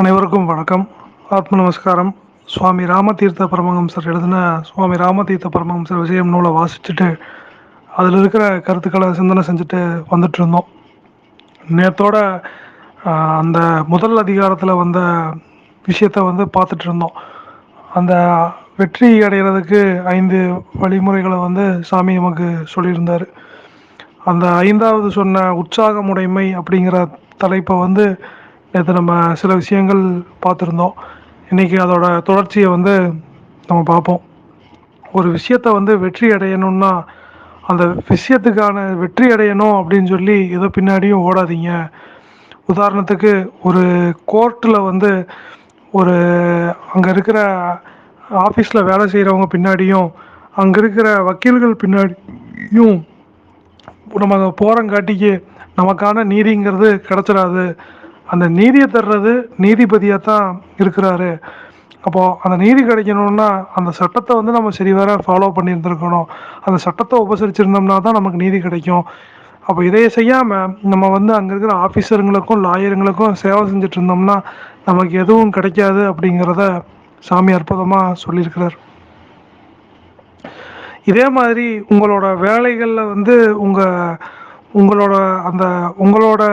அனைவருக்கும் வணக்கம். ஆத்ம நமஸ்காரம். சுவாமி ராமதீர்த்த பரமஹம்சர் எழுதின சுவாமி ராமதீர்த்த பரமஹம்சர் விஜயம் நூலை வாசிச்சுட்டு அதில் இருக்கிற கருத்துக்களை சிந்தனை செஞ்சுட்டு வந்துட்டு இருந்தோம். நேத்தோட அந்த முதல் அதிகாரத்தில் வந்த விஷயத்தை வந்து பார்த்துட்டு இருந்தோம். அந்த வெற்றி அடைகிறதுக்கு ஐந்து வழிமுறைகளை வந்து சாமி நமக்கு சொல்லியிருந்தார். அந்த ஐந்தாவது சொன்ன உற்சாகமுடைமை அப்படிங்கிற தலைப்பை வந்து நேற்று நம்ம சில விஷயங்கள் பார்த்துருந்தோம். இன்றைக்கி அதோட தொடர்ச்சியை வந்து நம்ம பார்ப்போம். ஒரு விஷயத்தை வந்து வெற்றி அடையணும்னா அந்த விஷயத்துக்கான வெற்றி அடையணும் அப்படின்னு சொல்லி ஏதோ பின்னாடியும் ஓடாதீங்க. உதாரணத்துக்கு ஒரு கோர்ட்டில் வந்து ஒரு அங்கே இருக்கிற ஆஃபீஸில் வேலை செய்கிறவங்க பின்னாடியும் அங்கே இருக்கிற வக்கீல்கள் பின்னாடியும் நம்ம போகிறங்காட்டிக்கு நமக்கான நீதிங்கிறது கிடச்சிடாது. அந்த நீதியை தர்றது நீதிபதியாக தான் இருக்கிறாரு. அப்போது அந்த நீதி கிடைக்கணும்னா அந்த சட்டத்தை வந்து நம்ம சரிவர ஃபாலோ பண்ணியிருந்துருக்கணும். அந்த சட்டத்தை உபசரிச்சிருந்தோம்னா தான் நமக்கு நீதி கிடைக்கும். அப்போ இதை செய்யாமல் நம்ம வந்து அங்கே இருக்கிற ஆஃபீஸருங்களுக்கும் லாயருங்களுக்கும் சேவை செஞ்சுட்டு இருந்தோம்னா நமக்கு எதுவும் கிடைக்காது அப்படிங்கிறத சாமி அற்புதமாக சொல்லியிருக்கிறார். இதே மாதிரி உங்களோட வேலைகளில் வந்து உங்கள் உங்களோட அந்த உங்களோட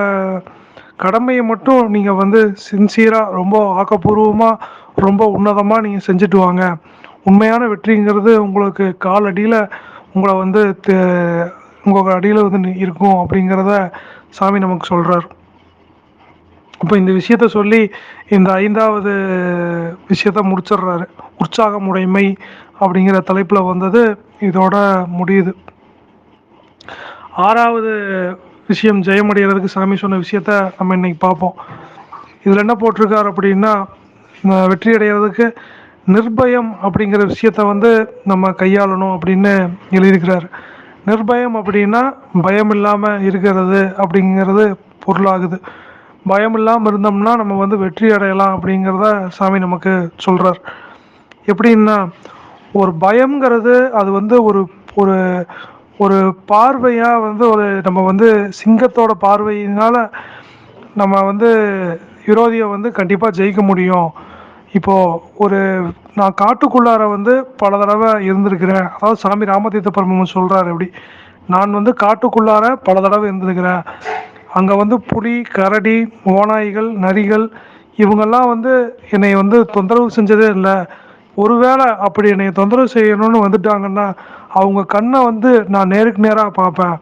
கடமையை மட்டும் நீங்கள் வந்து சின்சியராக ரொம்ப ஆக்கப்பூர்வமாக ரொம்ப உன்னதமாக நீங்கள் செஞ்சுட்டு வாங்க. உண்மையான வெற்றிங்கிறது உங்களுக்கு கால் அடியில் உங்களை வந்து உங்கள் அடியில் வந்து இருக்கும் அப்படிங்கிறத சாமி நமக்கு சொல்கிறார் இப்போ இந்த விஷயத்த சொல்லி இந்த ஐந்தாவது விஷயத்த முடிச்சிடுறாரு. உற்சாகமுடைமை அப்படிங்கிற தலைப்பில் வந்தது இதோட முடியுது. ஆறாவது விஷயம் ஜெயமடைகிறதுக்கு சாமி சொன்ன விஷயத்த நம்ம இன்னைக்கு பார்ப்போம். இதில் என்ன போட்டிருக்கார் அப்படின்னா வெற்றி அடைகிறதுக்கு நிர்பயம் அப்படிங்கிற விஷயத்த வந்து நம்ம கையாளணும் அப்படின்னு எழுதியிருக்கிறார். நிர்பயம் அப்படின்னா பயம் இல்லாமல் இருக்கிறது அப்படிங்கிறது பொருளாகுது. பயம் இல்லாமல் இருந்தோம்னா நம்ம வந்து வெற்றி அடையலாம் அப்படிங்கிறத சாமி நமக்கு சொல்கிறார் எப்படின்னா ஒரு பயம்ங்கிறது அது வந்து ஒரு ஒரு ஒரு பார்வையாக வந்து ஒரு நம்ம வந்து சிங்கத்தோட பார்வையினால் நம்ம வந்து விரோதியை வந்து கண்டிப்பாக ஜெயிக்க முடியும். இப்போது ஒரு நான் காட்டுக்குள்ளார வந்து பல தடவை இருந்திருக்கிறேன். அதாவது சாமி ராமதீர்த்த பரமன் சொல்கிறார் அப்படி நான் வந்து காட்டுக்குள்ளார பல தடவை இருந்திருக்கிறேன். அங்கே வந்து புலி கரடி ஓநாய்கள் நரிகள் இவங்கெல்லாம் வந்து என்னை வந்து தொந்தரவு செஞ்சதே இல்லை. ஒருவேளை அப்படி என்னை தொந்தரவு செய்யணும்னு வந்துட்டாங்கன்னா அவங்க கண்ணை வந்து நான் நேருக்கு நேராக பார்ப்பேன்.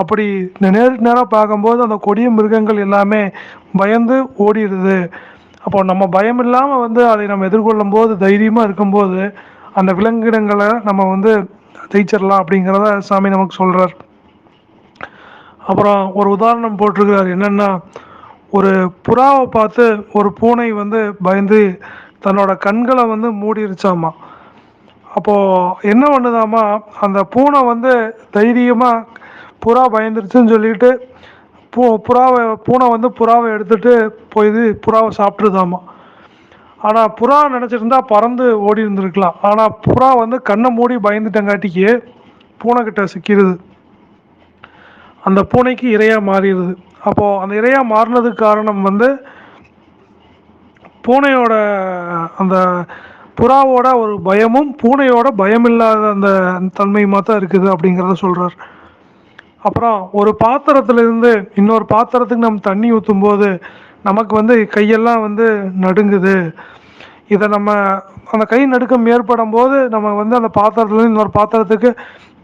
அப்படி நேருக்கு நேராக பார்க்கும்போது அந்த கொடிய மிருகங்கள் எல்லாமே பயந்து ஓடிடுது. அப்போ நம்ம பயம் இல்லாமல் வந்து அதை நம்ம எதிர்கொள்ளும் போது தைரியமாக இருக்கும்போது அந்த விலங்கினங்களை நம்ம வந்து ஜெயிச்சிடலாம் அப்படிங்கிறத சாமி நமக்கு சொல்கிறார் அப்புறம் ஒரு உதாரணம் போட்டிருக்கிறார். என்னென்னா ஒரு புறாவை பார்த்து ஒரு பூனை வந்து பயந்து தன்னோட கண்களை வந்து மூடிருச்சாமா? அப்போது என்ன பண்ணுதாமா அந்த பூனை வந்து தைரியமாக புறா பயந்துருச்சுன்னு சொல்லிட்டு பூ புறாவை பூனை வந்து புறாவை எடுத்துகிட்டு போய் புறாவை சாப்பிட்ருதாமா ஆனால் புறா நினச்சிருந்தா பறந்து ஓடி இருந்திருக்கலாம். ஆனால் புறா வந்து கண்ணை மூடி பயந்துட்டங்காட்டிக்கு பூனைக்கிட்ட சிக்கிடுது அந்த பூனைக்கு இரையாக மாறிடுது அப்போது அந்த இரையாக மாறினதுக்கு காரணம் வந்து பூனையோட அந்த புறாவோட ஒரு பயமும் பூனையோட பயம் இல்லாத அந்த தன்மையுமா தான் இருக்குது அப்படிங்கிறத சொல்கிறார் அப்புறம் ஒரு பாத்திரத்துலேருந்து இன்னொரு பாத்திரத்துக்கு நம்ம தண்ணி ஊற்றும் போது நமக்கு வந்து கையெல்லாம் வந்து நடுங்குது. இதை நம்ம அந்த கை நடுக்கம் ஏற்படும் போது நம்ம வந்து அந்த பாத்திரத்துலேருந்து இன்னொரு பாத்திரத்துக்கு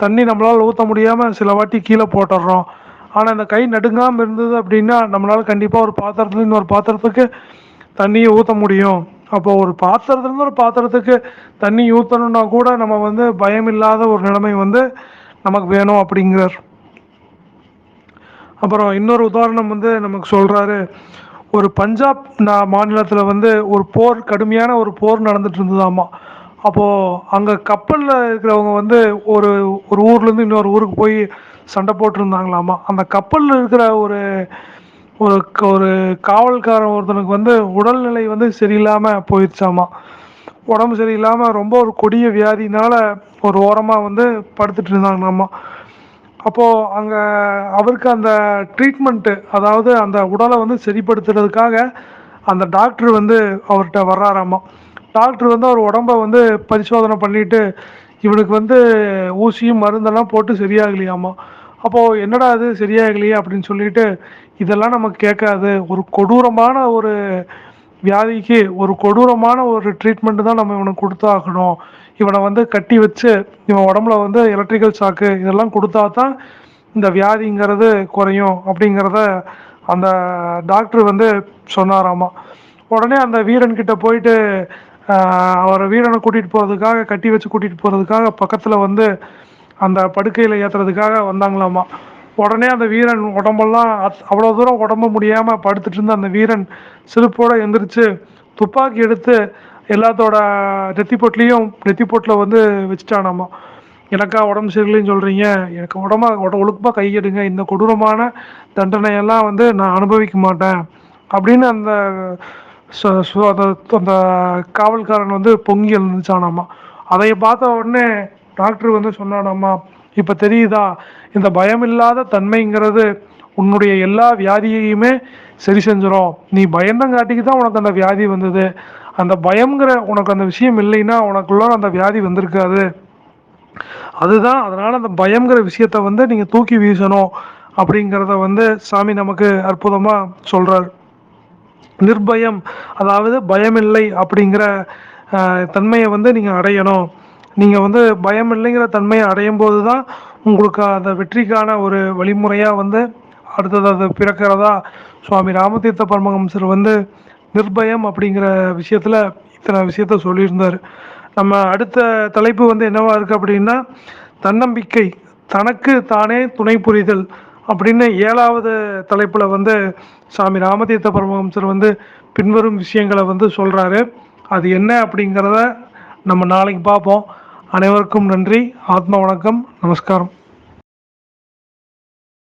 தண்ணி நம்மளால் ஊற்ற முடியாமல் சில வாட்டி கீழே போட்டுடுறோம் ஆனால் இந்த கை நடுங்காமல் இருந்தது அப்படின்னா நம்மளால் கண்டிப்பாக ஒரு பாத்திரத்துலேருந்து இன்னொரு பாத்திரத்துக்கு தண்ணியை ஊற்ற முடியும். அப்போ ஒரு பாத்திரத்துலேருந்து ஒரு பாத்திரத்துக்கு தண்ணி ஊற்றணுன்னா கூட நம்ம வந்து பயம் இல்லாத ஒரு நிலைமை வந்து நமக்கு வேணும் அப்படிங்கிறார். அப்புறம் இன்னொரு உதாரணம் வந்து நமக்கு சொல்கிறாரு ஒரு பஞ்சாப் மாநிலத்தில் வந்து ஒரு போர் கடுமையான ஒரு போர் நடந்துட்டு இருந்ததாமா. அப்போது அங்கே கப்பலில் இருக்கிறவங்க வந்து ஒரு ஒரு ஊர்லேருந்து இன்னொரு ஊருக்கு போய் சண்டை போட்டிருந்தாங்களாமா. அந்த கப்பலில் இருக்கிற ஒரு ஒரு க- ஒரு காவல்காரன் ஒருத்தனுக்கு வந்து உடல்நிலை வந்து சரியில்லாமல் போயிடுச்சாமா. உடம்பு சரியில்லாமல் ரொம்ப ஒரு கொடிய வியாதினால ஒரு ஓரமாக வந்து படுத்துட்டு இருந்தாங்களாமா. அப்போது அங்கே அவருக்கு அந்த ட்ரீட்மெண்ட்டு அதாவது அந்த உடலை வந்து சரிப்படுத்துறதுக்காக அந்த டாக்டர் வந்து அவர்கிட்ட வர்றாராமா. டாக்டர் வந்து அவர் உடம்ப வந்து பரிசோதனை பண்ணிட்டு இவனுக்கு வந்து ஊசியும் மருந்தெல்லாம் போட்டு சரியாகலையாமா. அப்போது என்னடா அது சரியாகலையே அப்படின்னு சொல்லிட்டு இதெல்லாம் நமக்கு கேட்காது. ஒரு கொடூரமான ஒரு வியாதிக்கு ஒரு கொடூரமான ஒரு ட்ரீட்மெண்ட்டு தான் நம்ம இவனுக்கு கொடுத்தாகணும் இவனை வந்து கட்டி வச்சு இவன் உடம்புல வந்து எலக்ட்ரிக்கல் ஷாக்கு இதெல்லாம் கொடுத்தா தான் இந்த வியாதிங்கிறது குறையும் அப்படிங்கிறத அந்த டாக்டர் வந்து சொன்னாராமா. உடனே அந்த வீரன் கிட்ட போயிட்டு அவரை வீரனை கூட்டிகிட்டு போகிறதுக்காக கட்டி வச்சு கூட்டிகிட்டு போகிறதுக்காக பக்கத்தில் வந்து அந்த படுக்கையில் ஏற்றுறதுக்காக வந்தாங்களாமா. உடனே அந்த வீரன் உடம்பெல்லாம் அவ்வளோ தூரம் உடம்பு முடியாமல் படுத்துட்டு இருந்த அந்த வீரன் சிரிப்போடு எந்திரிச்சு துப்பாக்கி எடுத்து எல்லாத்தோட நெத்தி பொட்லேயும் நெத்தி பொட்டில் வந்து வச்சுட்டானாமா. எனக்கா உடம்பு சரியில்லைன்னு சொல்கிறீங்க எனக்கு உடம்பா உட ஒழுக்கமாக கையெடுங்க இந்த கொடூரமான தண்டனையெல்லாம் வந்து நான் அனுபவிக்க மாட்டேன். அப்படின்னு அந்த அந்த காவல்காரன் வந்து பொங்கி எழுந்துச்சானாமா. அதை பார்த்த உடனே டாக்டர் வந்து சொன்னானாமா இப்போ தெரியுதா? இந்த பயமில்லாத தன்மைங்கிறது உன்னுடைய எல்லா வியாதியையுமே சரி செஞ்சிடும் நீ பயந்தங்காட்டிக்கு தான் உனக்கு அந்த வியாதி வந்தது. அந்த பயம்ங்கிற உனக்கு அந்த விஷயம் இல்லைன்னா உனக்குள்ள அந்த வியாதி வந்திருக்காது. அதுதான் அதனால் அந்த பயங்கிற விஷயத்த வந்து நீங்கள் தூக்கி வீசணும். அப்படிங்கிறத வந்து சாமி நமக்கு அற்புதமாக சொல்கிறார் நிர்பயம் அதாவது பயமில்லை அப்படிங்கிற தன்மையை வந்து நீங்கள் அடையணும். நீங்கள் வந்து பயம் இல்லைங்கிற தன்மையை அடையும் போது தான் உங்களுக்கு அந்த வெற்றிக்கான ஒரு வழிமுறையாக வந்து அடுத்தது அது பிறக்கிறதா? சுவாமி ராமதீர்த்த பரமஹம்சர் வந்து நிர்பயம் அப்படிங்கிற விஷயத்தில் இத்தனை விஷயத்த சொல்லியிருந்தார். நம்ம அடுத்த தலைப்பு வந்து என்னவா இருக்குது அப்படின்னா தன்னம்பிக்கை தனக்கு தானே துணை புரிதல் அப்படின்னு ஏழாவது தலைப்பில் வந்து சாமி ராமதீர்த்த பரமஹம்சர் வந்து பின்வரும் விஷயங்களை வந்து சொல்கிறாரு அது என்ன அப்படிங்கிறத நம்ம நாளைக்கு பார்ப்போம். அனைவருக்கும் நன்றி. ஆத்ம வணக்கம். நமஸ்காரம்.